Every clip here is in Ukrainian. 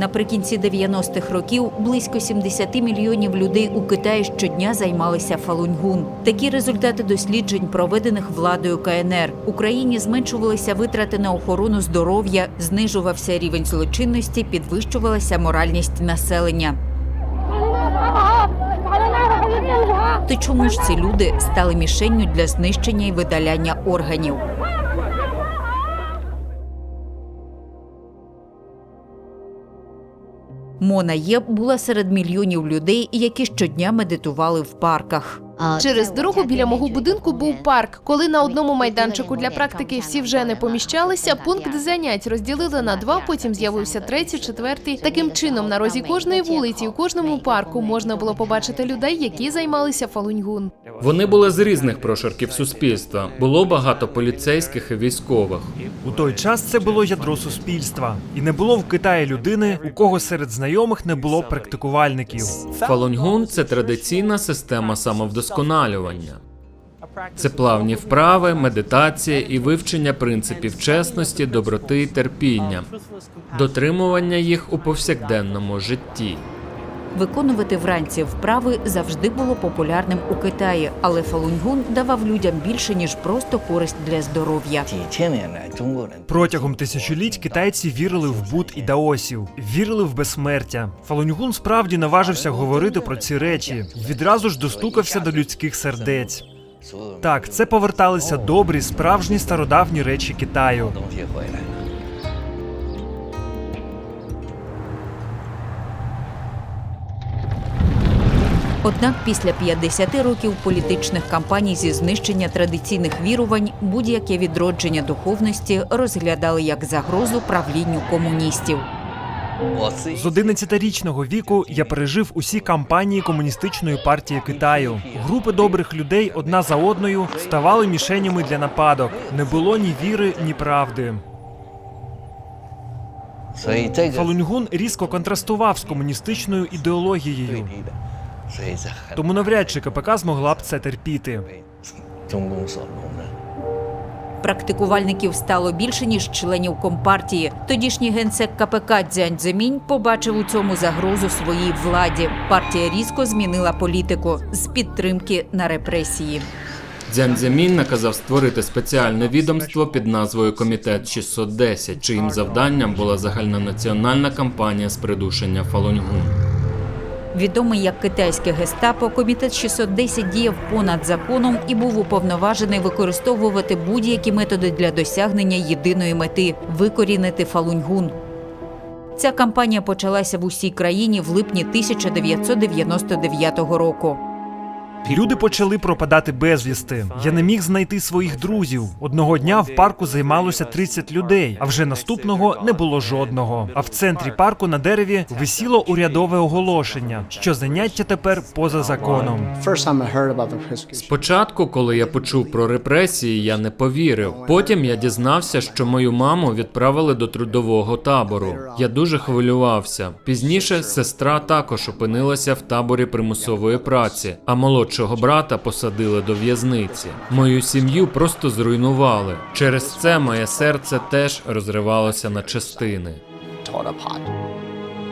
Наприкінці 90-х років близько 70 мільйонів людей у Китаї щодня займалися фалуньгун. Такі результати досліджень, проведених владою КНР. Україні зменшувалися витрати на охорону здоров'я, знижувався рівень злочинності, підвищувалася моральність населення. То чому ж ці люди стали мішенню для знищення і видаляння органів? Мона Єб була серед мільйонів людей, які щодня медитували в парках. Через дорогу біля мого будинку був парк. Коли на одному майданчику для практики всі вже не поміщалися, пункт занять розділили на два. Потім з'явився третій, четвертий. Таким чином, на розі кожної вулиці, у кожному парку можна було побачити людей, які займалися фалуньгун. Вони були з різних прошарків суспільства. Було багато поліцейських і військових. У той час це було ядро суспільства, і не було в Китаї людини, у кого серед знайомих не було практикувальників. Фалуньгун це традиційна система самовдосконалювання. Це плавні вправи, медитація і вивчення принципів чесності, доброти терпіння, дотримування їх у повсякденному житті. Виконувати вранці вправи завжди було популярним у Китаї, але Фалуньгун давав людям більше ніж просто користь для здоров'я. протягом тисячоліть китайці вірили в Буд і даосів, вірили в безсмертя. Фалуньгун справді наважився говорити про ці речі відразу ж достукався до людських сердець. Так, це поверталися добрі, справжні стародавні речі Китаю. Однак після 50 років політичних кампаній зі знищення традиційних вірувань будь-яке відродження духовності розглядали як загрозу правлінню комуністів. З 11-річного віку я пережив усі кампанії комуністичної партії Китаю. Групи добрих людей одна за одною ставали мішенями для нападок. Не було ні віри, ні правди. Фалуньгун різко контрастував з комуністичною ідеологією. Тому навряд чи КПК змогла б це терпіти. Практикувальників стало більше ніж членів компартії. Тодішній генсек КПК Дзянь Дземінь побачив у цьому загрозу своїй владі. Партія різко змінила політику з підтримки на репресії. Дзянь Дземінь наказав створити спеціальне відомство під назвою Комітет 610», чиїм завданням була загальнонаціональна кампанія з придушення Фалунгун. Відомий як китайське гестапо, комітет 610 діяв понад законом і був уповноважений використовувати будь-які методи для досягнення єдиної мети викорінити фалуньгун. Ця кампанія почалася в усій країні в липні 1999 року. Люди почали пропадати безвісти. Я не міг знайти своїх друзів. Одного дня в парку займалося 30 людей, а вже наступного не було жодного. А в центрі парку на дереві висіло урядове оголошення, що заняття тепер поза законом. Спочатку, коли я почув про репресії, я не повірив. Потім я дізнався, що мою маму відправили до трудового табору. Я дуже хвилювався. Пізніше сестра також опинилася в таборі примусової праці, а молодшого брата посадили до в'язниці. Мою сім'ю просто зруйнували. Через це моє серце теж розривалося на частини.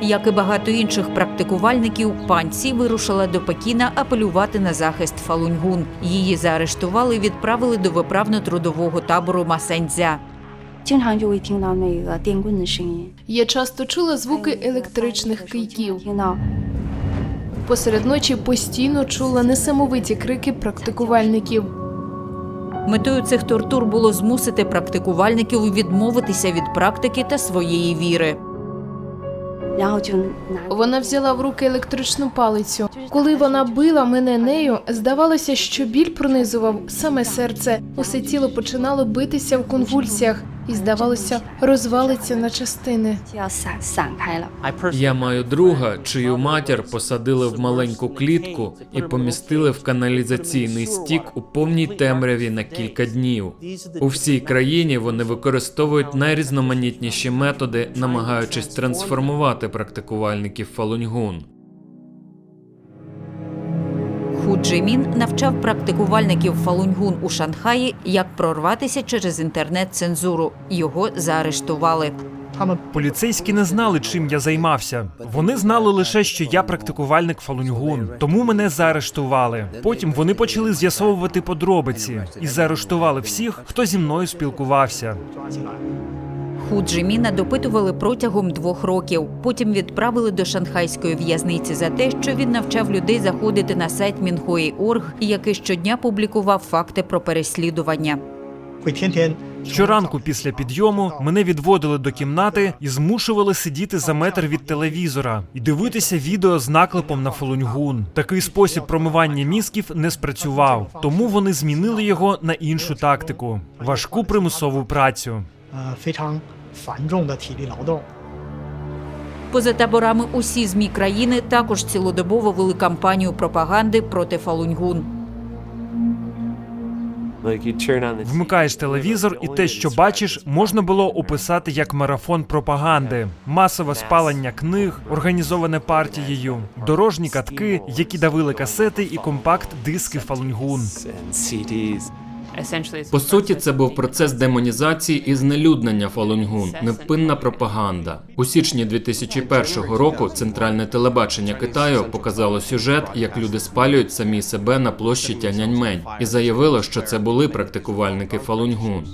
Як і багато інших практикувальників, пан Сі вирушила до Пекіна апелювати на захист Фалуньгун. Її заарештували і відправили до виправно-трудового табору Масендзя. Я часто чула звуки електричних кийків посеред ночі постійно чула несамовиті крики практикувальників. Метою цих тортур було змусити практикувальників відмовитися від практики та своєї віри. Вона взяла в руки електричну палицю. Коли вона била мене нею, здавалося, що біль пронизував саме серце. Усе тіло починало битися в конвульсіях і здавалося, розвалиться на частини. Я маю друга, чию матір посадили в маленьку клітку і помістили в каналізаційний стік у повній темряві на кілька днів. У всій країні вони використовують найрізноманітніші методи, намагаючись трансформувати практикувальників фалуньгун. Ху Джимін навчав практикувальників Фалуньгун у Шанхаї, як прорватися через інтернет-цензуру. Його заарештували. Поліцейські не знали, чим я займався. Вони знали лише, що я практикувальник фалунгун, тому мене заарештували. Потім вони почали з'ясовувати подробиці і заарештували всіх, хто зі мною спілкувався. Ху Джиміна допитували протягом двох років. Потім відправили до шанхайської в'язниці за те, що він навчав людей заходити на сайт Мінхої.орг, який щодня публікував факти про переслідування. Щоранку після підйому мене відводили до кімнати і змушували сидіти за метр від телевізора і дивитися відео з наклепом на фолуньгун. Такий спосіб промивання мізків не спрацював, тому вони змінили його на іншу тактику важку примусову працю. 呃非常繁重的体力劳动。 Поза таборами усі змі країни також цілодобово вели кампанію пропаганди проти Фалунгун. Вмикаєш телевізор, і те, що бачиш, можна було описати як марафон пропаганди, масове спалення книг, організоване партією, дорожні катки, які давили касети і компакт-диски Фалунгун. По суті, це був процес демонізації і знелюднення Фалунгун, невпинна пропаганда. У січні 2001 року центральне телебачення Китаю показало сюжет, як люди спалюють самі себе на площі Тяньаньмень, і заявило, що це були практикувальники Фалунгун.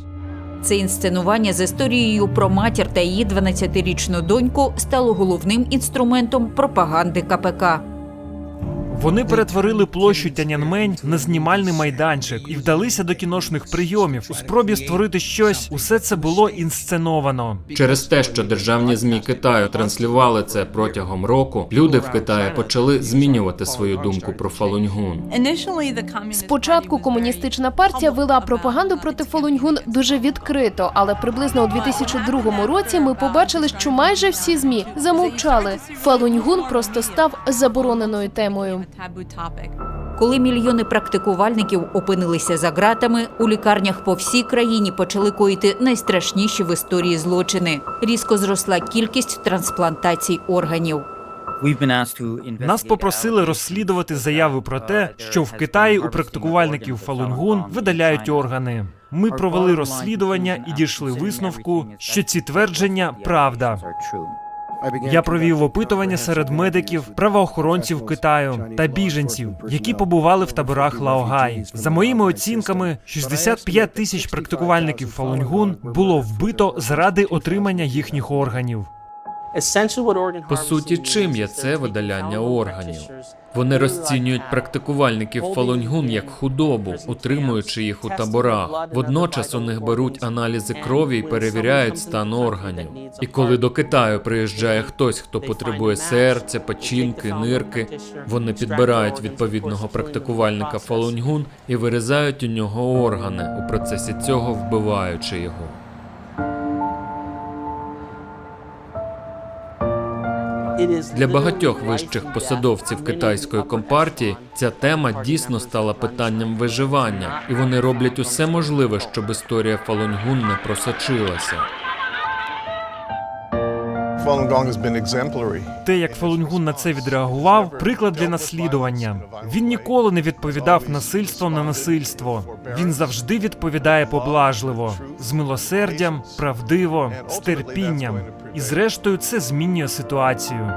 Це інсценування з історією про матір та її 12-річну доньку стало головним інструментом пропаганди КПК. Вони перетворили площу Тяньаньмень на знімальний майданчик і вдалися до кіношних прийомів у спробі створити щось. Усе це було інсценовано. Через те, що державні змі Китаю транслювали це протягом року, люди в Китаї почали змінювати свою думку про Фалунгун. Спочатку комуністична партія вела пропаганду проти Фалуньгун дуже відкрито, але приблизно у 2002 році ми побачили, що майже всі змі замовчали. Фалуньгун просто став забороненою темою. Коли мільйони практикувальників опинилися за ґратами, у лікарнях по всій країні почали коїти найстрашніші в історії злочини. Різко зросла кількість трансплантацій органів. Нас попросили розслідувати заяви про те, що в Китаї у практикувальників Фалунгун видаляють органи. Ми провели розслідування і дійшли висновку, що ці твердження правда. Я провів опитування серед медиків, правоохоронців Китаю та біженців, які побували в таборах Лаогай. За моїми оцінками, 65 тисяч практикувальників Фалуньгун було вбито заради отримання їхніх органів. По суті, чим є це видаляння органів? Вони розцінюють практикувальників Фалунгун як худобу, утримуючи їх у таборах. Водночас у них беруть аналізи крові і перевіряють стан органів. І коли до Китаю приїжджає хтось, хто потребує серця, печінки, нирки, вони підбирають відповідного практикувальника Фалунгун і вирізають у нього органи, у процесі цього вбиваючи його. Для багатьох вищих посадовців китайської компартії ця тема дійсно стала питанням виживання, і вони роблять усе можливе, щоб історія Фалунгун не просочилася. Те, як Фалунгун на це відреагував, приклад для наслідування. Він ніколи не відповідав насильством на насильство. Він завжди відповідає поблажливо, з милосердям, правдиво, з терпінням. І зрештою, це змінює ситуацію.